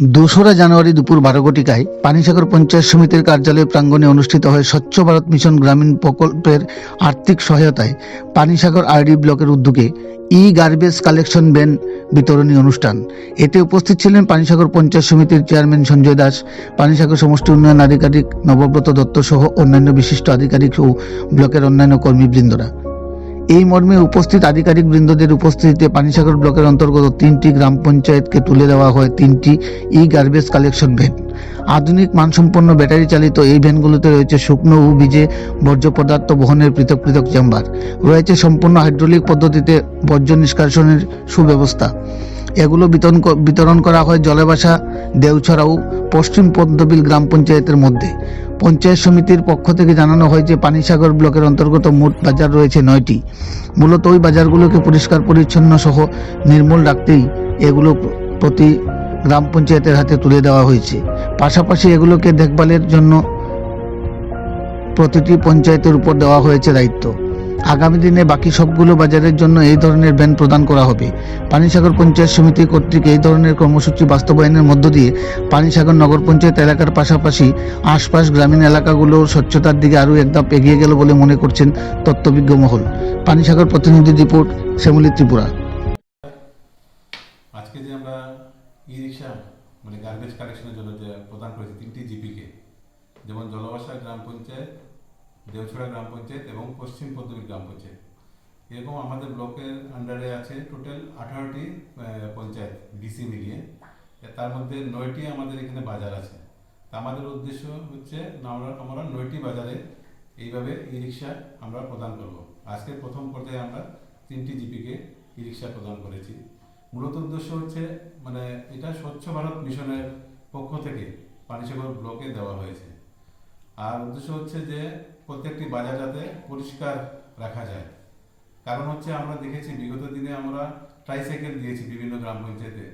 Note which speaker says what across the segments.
Speaker 1: দোসরা জানুয়ারি দুপুর বারো ঘটিকায় পানিসাগর পঞ্চায়েত সমিতির কার্যালয় প্রাঙ্গণে অনুষ্ঠিত হয় স্বচ্ছ ভারত মিশন গ্রামীণ প্রকল্পের আর্থিক সহায়তায় পানিসাগর আরডি ব্লকের উদ্যোগে ই গার্বেজ কালেকশন ভ্যান বিতরণী অনুষ্ঠান। এতে উপস্থিত ছিলেন পানিসাগর পঞ্চায়েত সমিতির চেয়ারম্যান সঞ্জয় দাস, পানিসাগর সমষ্টি উন্নয়ন আধিকারিক নবব্রত দত্ত সহ অন্যান্য বিশিষ্ট আধিকারিক ও ব্লকের অন্যান্য কর্মীবৃন্দরা। এই মর্মে উপস্থিত আধিকারিক বৃন্দদের উপস্থিতিতে পানিসাগর ব্লকের অন্তর্গত তিনটি গ্রাম পঞ্চায়েতকে তুলে দেওয়া হয় তিনটি ই গার্বেজ কালেকশন ভ্যান। আধুনিক মানসম্পন্ন ব্যাটারি চালিত এই ভ্যানগুলোতে রয়েছে শুকনো ও বীজে বর্জ্য পদার্থ বহনের পৃথক পৃথক চেম্বার। রয়েছে সম্পূর্ণ হাইড্রোলিক পদ্ধতিতে বর্জ্য নিষ্কাশনের সুব্যবস্থা। এগুলো বিতরণ বিতরণ করা হয় জলেবাসা দেওছড়া ও পশ্চিম পদ্মবিল গ্রাম পঞ্চায়েতের মধ্যে। পঞ্চায়েত সমিতির পক্ষ থেকে জানানো হয় যে পানিসাগর ব্লকের অন্তর্গত মোট বাজার রয়েছে নয়টি। মূলত ওই বাজারগুলোকে পরিষ্কার, পরিচ্ছন্ন সহ নির্মূল রাখতেই এগুলো প্রতি গ্রাম পঞ্চায়েতের হাতে তুলে দেওয়া হয়েছে। পাশাপাশি এগুলোকে দেখভালের জন্য প্রতিটি পঞ্চায়েতের উপর দেওয়া হয়েছে দায়িত্ব। আগামী দিনে বাকি সবগুলো বাজারের জন্য এই ধরনের ভ্যান প্রদান করা হবে। পানিসাগর পঞ্চায়েত সমিতি কর্তৃক এই ধরনের কর্মসূচি বাস্তবায়নের মধ্য দিয়ে পানিসাগর নগর পঞ্চায়েত এলাকার পাশাপাশি আশপাশ গ্রামীণ এলাকাগুলোর স্বচ্ছতার দিকে আরও এক ধাপ এগিয়ে গেল বলে মনে করছেন তত্ত্ববিজ্ঞ মহল। পানিসাগর প্রতিনিধি রিপোর্ট, শ্যামলী ত্রিপুরা।
Speaker 2: আজকে যে আমরা ই রিক্সা মানে গার্বেজ কালেকশনের জন্য যে প্রদান করেছি তিনটি জিপিকে, যেমন জলবাসা গ্রাম পঞ্চায়েত দেওছড়া গ্রাম পঞ্চায়েত এবং পশ্চিম পদ্মবী গ্রাম পঞ্চায়েত। এরকম আমাদের ব্লকের আন্ডারে আছে টোটাল আঠারোটি পঞ্চায়েত ডিসি মিলিয়ে। তার মধ্যে নয়টি আমাদের এখানে বাজার আছে। আমাদের উদ্দেশ্য হচ্ছে আমরা আমরা নয়টি বাজারে এইভাবে ই রিক্সা আমরা প্রদান করব। আজকে প্রথম পর্যায়ে আমরা তিনটি জিপিকে ই রিক্সা প্রদান করেছি। মূলত উদ্দেশ্য হচ্ছে মানে এটা স্বচ্ছ ভারত মিশনের পক্ষ থেকে পানিসাগর ব্লকে দেওয়া হয়েছে। আর উদ্দেশ্য হচ্ছে যে প্রত্যেকটি বাজার যাতে পরিষ্কার রাখা যায়। কারণ হচ্ছে আমরা দেখেছি, বিগত দিনে আমরা ট্রাইসাইকেল দিয়েছি বিভিন্ন গ্রাম পঞ্চায়েতে।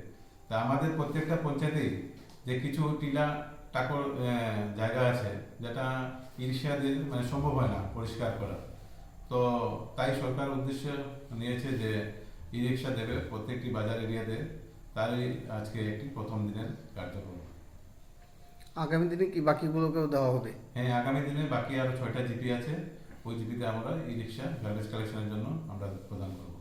Speaker 2: তা আমাদের প্রত্যেকটা পঞ্চায়েতেই যে কিছু টিলা টাকর জায়গা আছে, যেটা ইরিক্সা দিয়ে মানে সম্ভব হয় না পরিষ্কার করা। তো তাই সরকার উদ্দেশ্য নিয়েছে যে ই রিক্সা দেবে প্রত্যেকটি বাজার এরিয়াতে। তারই আজকে একটি প্রথম দিনের কার্যক্রম।
Speaker 3: আগামী দিনে কি বাকিগুলোকেও দেওয়া হবে?
Speaker 2: হ্যাঁ আগামী দিনে বাকি আরও ছয়টা জিপি আছে। ওই জিপিতে আমরা ই রিক্সা গার্বেজ কালেকশনের জন্য আমরা প্রদান করব।